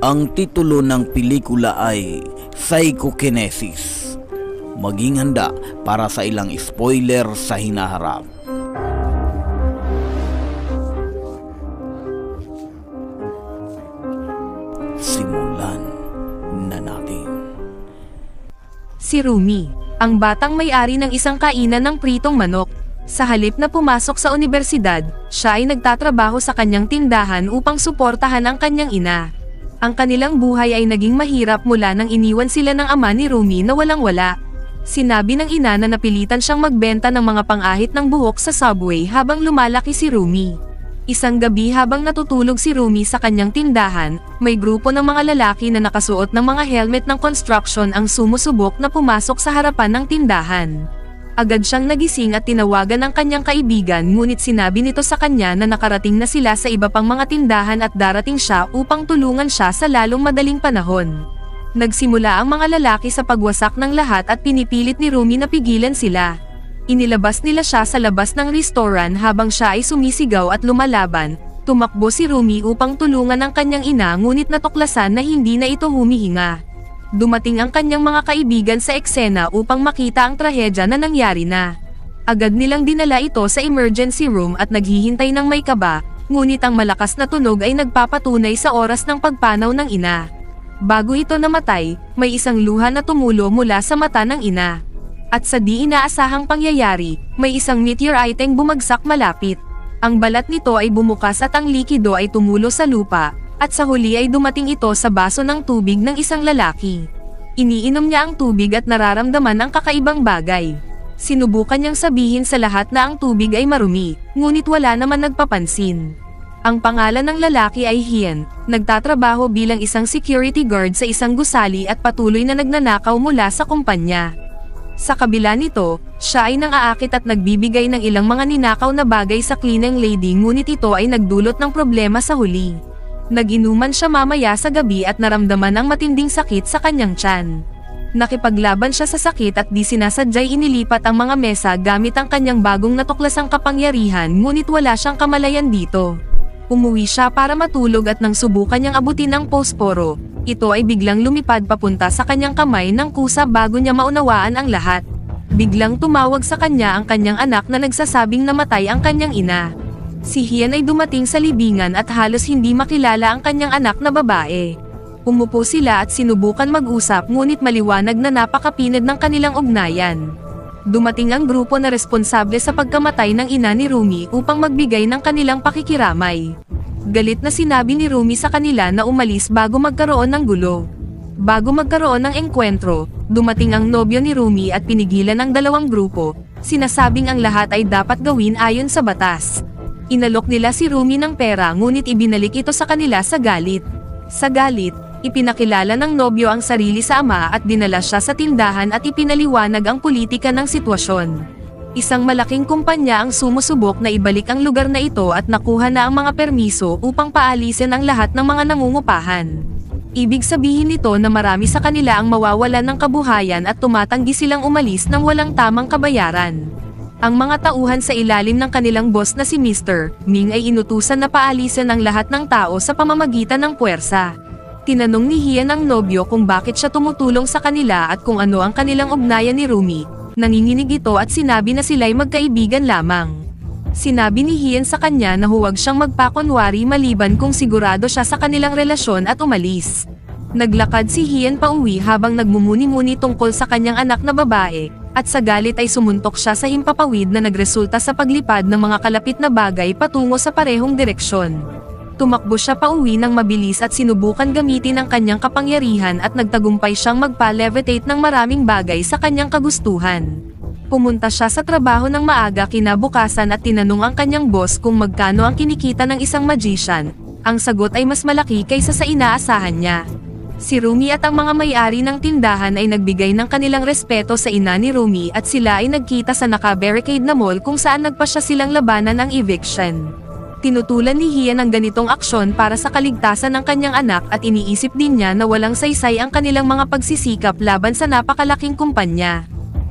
Ang titulo ng pelikula ay Psychokinesis. Maging handa para sa ilang spoiler sa hinaharap. Simulan na natin. Si Rumi, ang batang may-ari ng isang kainan ng pritong manok. Sa halip na pumasok sa universidad, siya ay nagtatrabaho sa kanyang tindahan upang suportahan ang kanyang ina. Ang kanilang buhay ay naging mahirap mula nang iniwan sila ng ama ni Rumi na walang-wala. Sinabi ng ina na napilitan siyang magbenta ng mga pangahit ng buhok sa subway habang lumalaki si Rumi. Isang gabi habang natutulog si Rumi sa kanyang tindahan, may grupo ng mga lalaki na nakasuot ng mga helmet ng construction ang sumusubok na pumasok sa harapan ng tindahan. Agad siyang nagising at tinawagan ng kanyang kaibigan ngunit sinabi nito sa kanya na nakarating na sila sa iba pang mga tindahan at darating siya upang tulungan siya sa lalong madaling panahon. Nagsimula ang mga lalaki sa pagwasak ng lahat at pinipilit ni Rumi na pigilan sila. Inilabas nila siya sa labas ng restoran habang siya ay sumisigaw at lumalaban. Tumakbo si Rumi upang tulungan ang kanyang ina ngunit natuklasan na hindi na ito humihinga. Dumating ang kanyang mga kaibigan sa eksena upang makita ang trahedya na nangyari na. Agad nilang dinala ito sa emergency room at naghihintay ng may kaba, ngunit ang malakas na tunog ay nagpapatunay sa oras ng pagpanaw ng ina. Bago ito namatay, may isang luha na tumulo mula sa mata ng ina. At sa di inaasahang pangyayari, may isang meteoriteng bumagsak malapit. Ang balat nito ay bumukas at ang likido ay tumulo sa lupa, at sa huli ay dumating ito sa baso ng tubig ng isang lalaki. Iniinom niya ang tubig at nararamdaman ang kakaibang bagay. Sinubukan niyang sabihin sa lahat na ang tubig ay marumi, ngunit wala naman nagpapansin. Ang pangalan ng lalaki ay Hien, nagtatrabaho bilang isang security guard sa isang gusali at patuloy na nagnanakaw mula sa kumpanya. Sa kabila nito, siya ay nang-aakit at nagbibigay ng ilang mga ninakaw na bagay sa cleaning lady ngunit ito ay nagdulot ng problema sa huli. Naginuman siya mamaya sa gabi at naramdaman ang matinding sakit sa kanyang tiyan. Nakipaglaban siya sa sakit at di sinasadyay inilipat ang mga mesa gamit ang kanyang bagong natuklasang kapangyarihan ngunit wala siyang kamalayan dito. Umuwi siya para matulog at nang subukan niyang abutin ang posporo, ito ay biglang lumipad papunta sa kanyang kamay ng kusa bago niya maunawaan ang lahat. Biglang tumawag sa kanya ang kanyang anak na nagsasabing namatay ang kanyang ina. Si Hian ay dumating sa libingan at halos hindi makilala ang kanyang anak na babae. Umupo sila at sinubukan mag-usap ngunit maliwanag na napakapinad ng kanilang ugnayan. Dumating ang grupo na responsable sa pagkamatay ng ina ni Rumi upang magbigay ng kanilang pakikiramay. Galit na sinabi ni Rumi sa kanila na umalis bago magkaroon ng gulo. Bago magkaroon ng engkwentro, dumating ang nobyo ni Rumi at pinigilan ang dalawang grupo, sinasabing ang lahat ay dapat gawin ayon sa batas. Inalok nila si Rumi ng pera ngunit ibinalik ito sa kanila sa galit. Sa galit, ipinakilala ng nobyo ang sarili sa ama at dinala siya sa tindahan at ipinaliwanag ang politika ng sitwasyon. Isang malaking kumpanya ang sumusubok na ibalik ang lugar na ito at nakuha na ang mga permiso upang paalisin ang lahat ng mga nangungupahan. Ibig sabihin nito na marami sa kanila ang mawawalan ng kabuhayan at tumatanggi silang umalis ng walang tamang kabayaran. Ang mga tauhan sa ilalim ng kanilang boss na si Mr. Ming ay inutusan na paalisin ang lahat ng tao sa pamamagitan ng puwersa. Tinanong ni Hian ang nobyo kung bakit siya tumutulong sa kanila at kung ano ang kanilang ugnayan ni Rumi. Nanginginig ito at sinabi na sila'y magkaibigan lamang. Sinabi ni Hian sa kanya na huwag siyang magpakonwari maliban kung sigurado siya sa kanilang relasyon at umalis. Naglakad si Hian pa uwi habang nagmumuni-muni tungkol sa kanyang anak na babae, at sa galit ay sumuntok siya sa himpapawid na nagresulta sa paglipad ng mga kalapit na bagay patungo sa parehong direksyon. Tumakbo siya pa uwi ng mabilis at sinubukan gamitin ang kanyang kapangyarihan at nagtagumpay siyang magpa-levitate ng maraming bagay sa kanyang kagustuhan. Pumunta siya sa trabaho ng maaga kinabukasan at tinanong ang kanyang boss kung magkano ang kinikita ng isang magician. Ang sagot ay mas malaki kaysa sa inaasahan niya. Si Rumi at ang mga may-ari ng tindahan ay nagbigay ng kanilang respeto sa ina ni Rumi at sila ay nagkita sa naka-barricade na mall kung saan nagpasya silang labanan ang eviction. Tinutulan ni Hian ang ganitong aksyon para sa kaligtasan ng kanyang anak at iniisip din niya na walang saysay ang kanilang mga pagsisikap laban sa napakalaking kumpanya.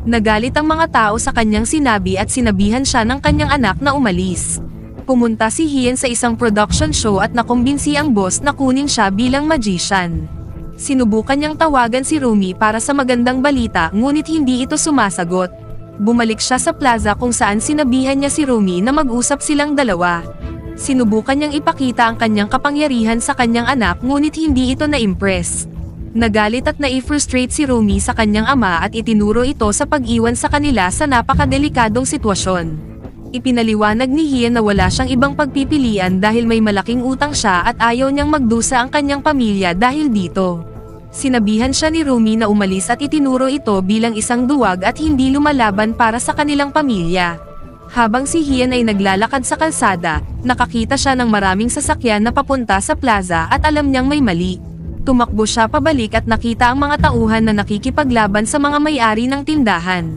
Nagalit ang mga tao sa kanyang sinabi at sinabihan siya ng kanyang anak na umalis. Pumunta si Hien sa isang production show at nakumbinsi ang boss na kunin siya bilang magician. Sinubukan niyang tawagan si Rumi para sa magandang balita ngunit hindi ito sumasagot. Bumalik siya sa plaza kung saan sinabihan niya si Rumi na mag-usap silang dalawa. Sinubukan niyang ipakita ang kanyang kapangyarihan sa kanyang anak ngunit hindi ito na-impress. Nagalit at na-frustrate si Rumi sa kanyang ama at itinuro ito sa pag-iwan sa kanila sa napakadelikadong sitwasyon. Ipinaliwanag ni Hien na wala siyang ibang pagpipilian dahil may malaking utang siya at ayaw niyang magdusa ang kanyang pamilya dahil dito. Sinabihan siya ni Rumi na umalis at itinuro ito bilang isang duwag at hindi lumalaban para sa kanilang pamilya. Habang si Hien ay naglalakad sa kalsada, nakakita siya ng maraming sasakyan na papunta sa plaza at alam niyang may mali. Tumakbo siya pabalik at nakita ang mga tauhan na nakikipaglaban sa mga may-ari ng tindahan.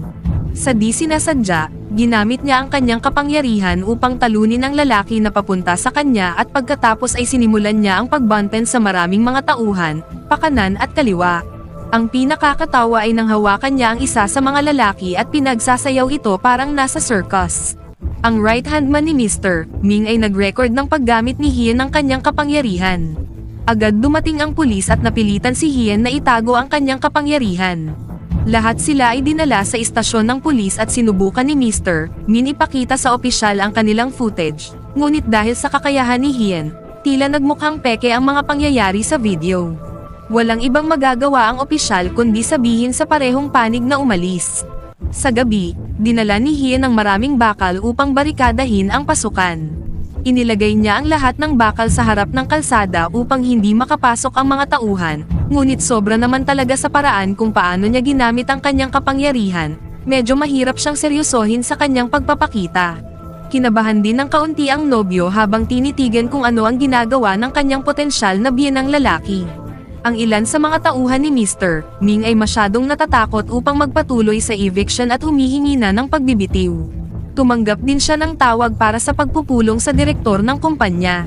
Sa di sinasadya, ginamit niya ang kanyang kapangyarihan upang talunin ang lalaki na papunta sa kanya at pagkatapos ay sinimulan niya ang pagbanten sa maraming mga tauhan, pakanan at kaliwa. Ang pinakakatawa ay nang hawakan niya ang isa sa mga lalaki at pinagsasayaw ito parang nasa circus. Ang right hand man ni Mr. Ming ay nag-record ng paggamit ni Hien ng kanyang kapangyarihan. Agad dumating ang pulis at napilitan si Hien na itago ang kanyang kapangyarihan. Lahat sila ay dinala sa istasyon ng pulis at sinubukan ni Mr. Min ipakita sa opisyal ang kanilang footage, ngunit dahil sa kakayahan ni Hien, tila nagmukhang peke ang mga pangyayari sa video. Walang ibang magagawa ang opisyal kundi sabihin sa parehong panig na umalis. Sa gabi, dinala ni Hien ang maraming bakal upang barikadahin ang pasukan. Inilagay niya ang lahat ng bakal sa harap ng kalsada upang hindi makapasok ang mga tauhan, ngunit sobra naman talaga sa paraan kung paano niya ginamit ang kanyang kapangyarihan, medyo mahirap siyang seryosohin sa kanyang pagpapakita. Kinabahan din ng kaunti ang nobyo habang tinitigan kung ano ang ginagawa ng kanyang potensyal na biyenang lalaki. Ang ilan sa mga tauhan ni Mr. Ming ay masyadong natatakot upang magpatuloy sa eviction at humihingi na ng pagbibitiw tumanggap din siya ng tawag para sa pagpupulong sa direktor ng kumpanya.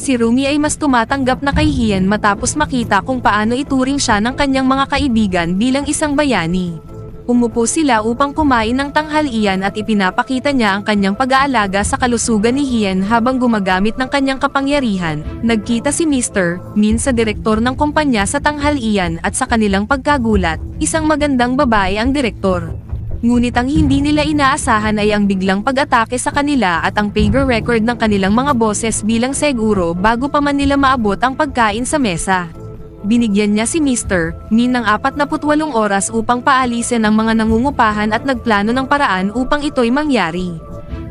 Si Rumi ay mas tumatanggap na kay Hien matapos makita kung paano ituring siya ng kanyang mga kaibigan bilang isang bayani. Umupo sila upang kumain ng tanghalian at ipinapakita niya ang kanyang pag-aalaga sa kalusugan ni Hien habang gumagamit ng kanyang kapangyarihan. Nagkita si Mr. Min sa direktor ng kumpanya sa tanghalian at sa kanilang pagkagulat, isang magandang babae ang direktor. Ngunit ang hindi nila inaasahan ay ang biglang pag-atake sa kanila at ang pager record ng kanilang mga boses bilang seguro bago pa man nila maabot ang pagkain sa mesa. Binigyan niya si Mr. Min ng 48 oras upang paalisin ang mga nangungupahan at nagplano ng paraan upang ito'y mangyari.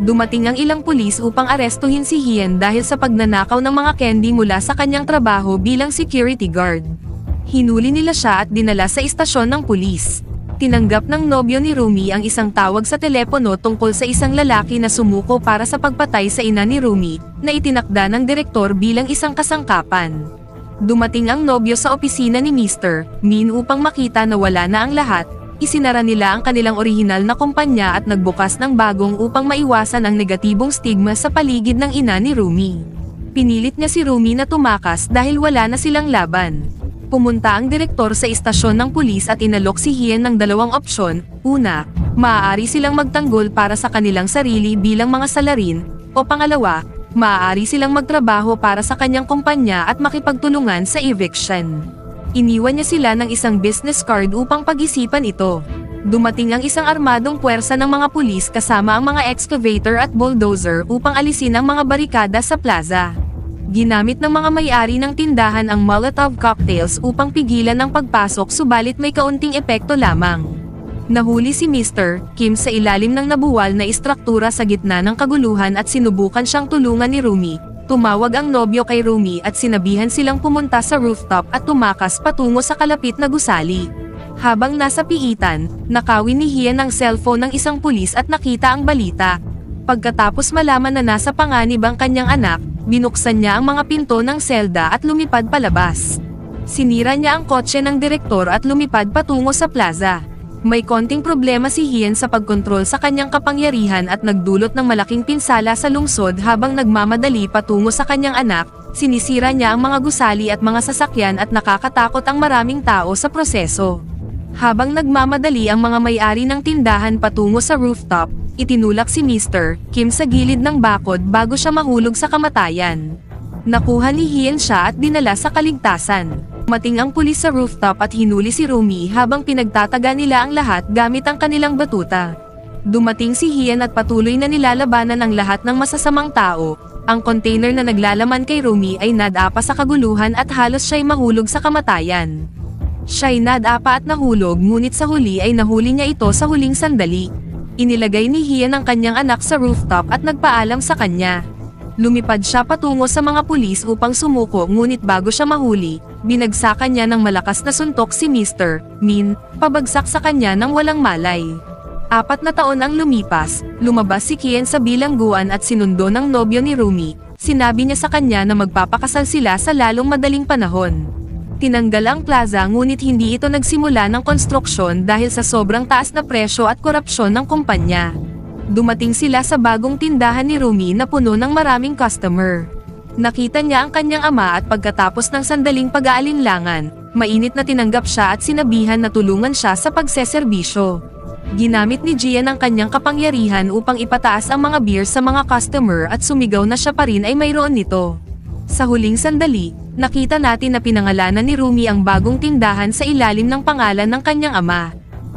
Dumating ang ilang pulis upang arestuhin si Hien dahil sa pagnanakaw ng mga candy mula sa kanyang trabaho bilang security guard. Hinuli nila siya at dinala sa istasyon ng pulis tinanggap ng nobyo ni Rumi ang isang tawag sa telepono tungkol sa isang lalaki na sumuko para sa pagpatay sa ina ni Rumi, na itinakda ng direktor bilang isang kasangkapan. Dumating ang nobyo sa opisina ni Mr. Min upang makita na wala na ang lahat, isinara nila ang kanilang orihinal na kumpanya at nagbukas ng bagong upang maiwasan ang negatibong stigma sa paligid ng ina ni Rumi. Pinilit niya si Rumi na tumakas dahil wala na silang laban pumunta ang direktor sa istasyon ng pulis at inalok si Hien ng dalawang opsyon, una, maaari silang magtanggol para sa kanilang sarili bilang mga salarin, o pangalawa, maaari silang magtrabaho para sa kanyang kumpanya at makipagtulungan sa eviction. Iniwan niya sila ng isang business card upang pag-isipan ito. Dumating ang isang armadong puwersa ng mga pulis kasama ang mga excavator at bulldozer upang alisin ang mga barikada sa plaza. Ginamit ng mga may-ari ng tindahan ang Molotov cocktails upang pigilan ang pagpasok subalit may kaunting epekto lamang. Nahuli si Mr. Kim sa ilalim ng nabuwal na istruktura sa gitna ng kaguluhan at sinubukan siyang tulungan ni Rumi. Tumawag ang nobyo kay Rumi at sinabihan silang pumunta sa rooftop at tumakas patungo sa kalapit na gusali. Habang nasa piitan, nakawin ni Hien ang cellphone ng isang pulis at nakita ang balita. Pagkatapos malaman na nasa panganib ang kanyang anak, binuksan niya ang mga pinto ng selda at lumipad palabas. Sinira niya ang kotse ng direktor at lumipad patungo sa plaza. May konting problema si Hien sa pagkontrol sa kanyang kapangyarihan at nagdulot ng malaking pinsala sa lungsod habang nagmamadali patungo sa kanyang anak, sinisira niya ang mga gusali at mga sasakyan at nakakatakot ang maraming tao sa proseso. Habang nagmamadali ang mga may-ari ng tindahan patungo sa rooftop, itinulak si Mr. Kim sa gilid ng bakod bago siya mahulog sa kamatayan. Nakuha ni Hien siya at dinala sa kaligtasan. Mating ang pulis sa rooftop at hinuli si Rumi habang pinagtataga nila ang lahat gamit ang kanilang batuta. Dumating si Hien at patuloy na nilalabanan ang lahat ng masasamang tao. Ang container na naglalaman kay Rumi ay nadapa sa kaguluhan at halos siya'y mahulog sa kamatayan. Siya'y nadapa at nahulog ngunit sa huli ay nahuli niya ito sa huling sandali. Inilagay ni Hien ang kanyang anak sa rooftop at nagpaalam sa kanya. Lumipad siya patungo sa mga pulis upang sumuko ngunit bago siya mahuli, binagsakan niya ng malakas na suntok si Mr. Min, pabagsak sa kanya ng walang malay. Apat na taon ang lumipas, lumabas si Kien sa bilangguan at sinundo ng nobyo ni Rumi. Sinabi niya sa kanya na magpapakasal sila sa lalong madaling panahon. Tinanggal ang plaza ngunit hindi ito nagsimula ng konstruksyon dahil sa sobrang taas na presyo at korupsyon ng kumpanya. Dumating sila sa bagong tindahan ni Rumi na puno ng maraming customer. Nakita niya ang kanyang ama at pagkatapos ng sandaling pag-aalinlangan, mainit na tinanggap siya at sinabihan na tulungan siya sa pagseserbisyo. Ginamit ni Gian ang kanyang kapangyarihan upang ipataas ang mga beer sa mga customer at sumigaw na siya pa rin ay mayroon nito. Sa huling sandali, nakita natin na pinangalanan ni Rumi ang bagong tindahan sa ilalim ng pangalan ng kanyang ama.